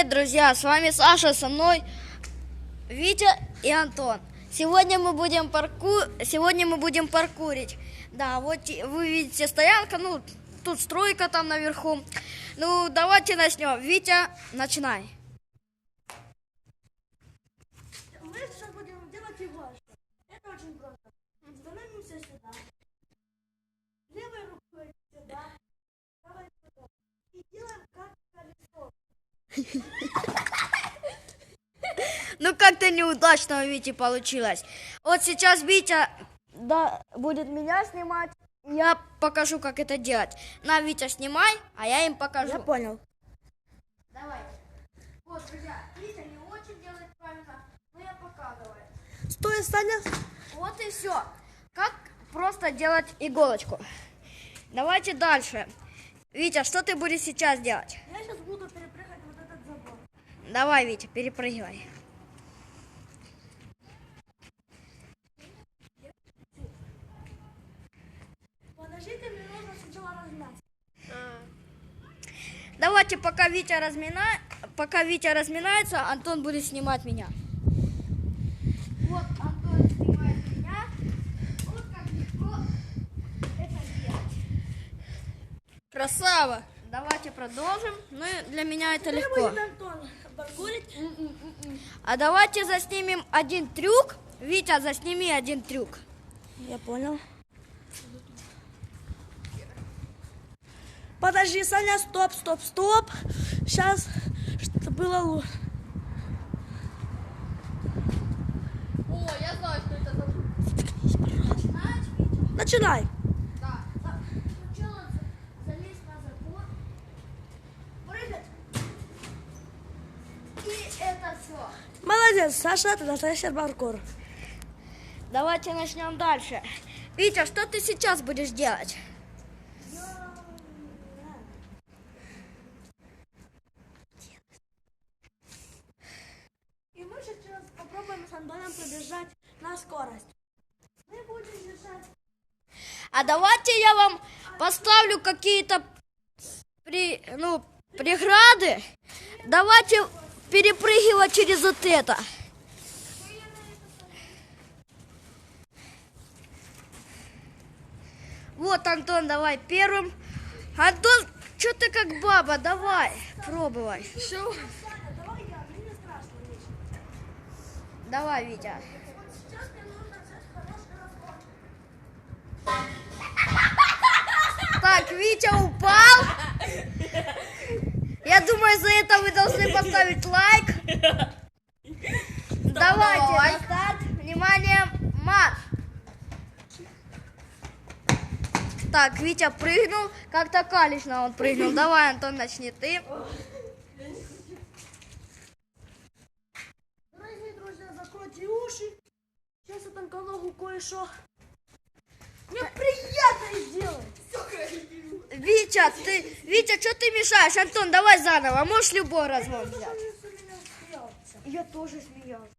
Привет, друзья! С вами Саша, со мной Витя и Антон. Сегодня мы будем парку... Сегодня мы будем паркурить. Да, вот вы видите стоянка, ну тут стройка там наверху. Ну давайте начнем. Витя, начинай. Мы сейчас будем делать иголочку. Это очень просто. Становимся сюда. Левой рукой сюда. Правой сюда. И делаем как колесо. Ну как-то неудачно у Вити получилось. Вот сейчас Витя да, будет меня снимать. Я покажу, как это делать. На, Витя, снимай, а я им покажу. понял. Давайте. Вот, друзья, Витя не очень делает правильно, но я показываю. Стой, Саня. Вот и все. Как просто делать иголочку. Давайте дальше. Витя, что ты будешь сейчас делать? Я сейчас буду забор. Давай, Витя, перепрыгивай. Подождите, мне нужно сначала размяться. Давайте, пока Витя размина... пока Витя разминается, Антон будет снимать меня. Вот Антон снимает меня. Вот как легко это делать. Красава! Давайте продолжим. Ну, для меня это легко. А давайте заснимем один трюк. Витя, засними один трюк. Я понял. Подожди, Саня, стоп, стоп, стоп. Сейчас, что было лучше. О, я знаю, что это за... Начинай. Да. Сначала залезть на забор. Прыгать. И это Молодец, Саша, ты настоящий паркур. Давайте начнем дальше. Витя, что ты сейчас будешь делать? И мы сейчас попробуем с Антоном пробежать на скорость. Мы будем бежать. А давайте я вам поставлю какие-то при, ну, преграды. Давайте перепрыгивать через вот это. Вот, Антон, давай первым. Антон, что ты как баба? Давай, пробовай. Все. Давай Витя. Так, Витя упал. Я думаю, за это вы должны поставить лайк. Давайте, на старт. Внимание, марш. Так, Витя прыгнул. Как-то калечно он прыгнул. Давай, Антон, начни ты. Дорогие друзья, закройте уши. Сейчас я тонконогу кое-что. Мне приятно сделать. Витя, ты, Витя, что ты мешаешь? Антон, давай заново. Можешь любой разгон взять. Я тоже смеялся.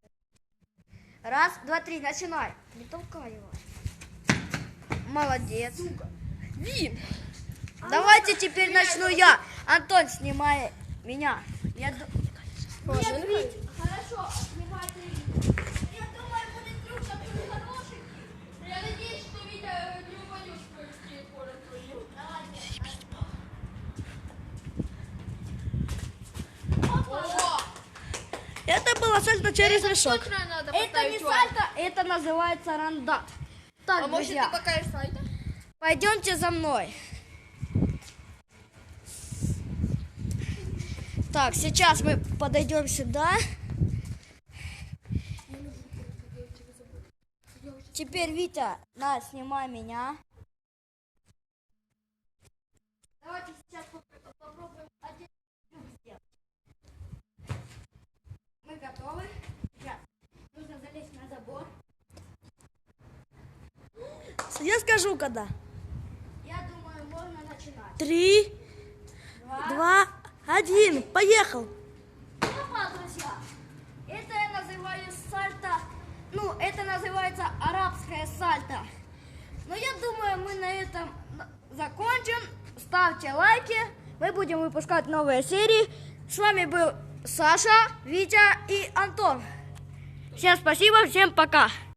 Раз, два, три, начинай. Не толкай его. Молодец. Вин! Давайте теперь начну я. Антон, снимай меня. Я Нет, Вить. Хорошо, снимайте. Я думаю, будет трюк такой хороший. Я надеюсь, что Витя не упадешь в телефон твою. О, Это было сальто через мешок. надо Это не сальто, это называется рандат. Так, А может ты друзья, покажешь сальто? Пойдемте за мной. Так, сейчас мы подойдем сюда. Теперь, Витя, на, снимай меня. Давайте сейчас поп- попробуем один трюк сделать. Мы готовы. Сейчас нужно залезть на забор. Я скажу, когда. Я думаю, можно начинать. Три, два, один. Поехал. Опа, друзья! Это я называю сальто. Ну, это называется арабское сальто. Но я думаю, мы на этом закончим. Ставьте лайки. Мы будем выпускать новые серии. С вами был Саша, Витя и Антон. Всем спасибо, всем пока.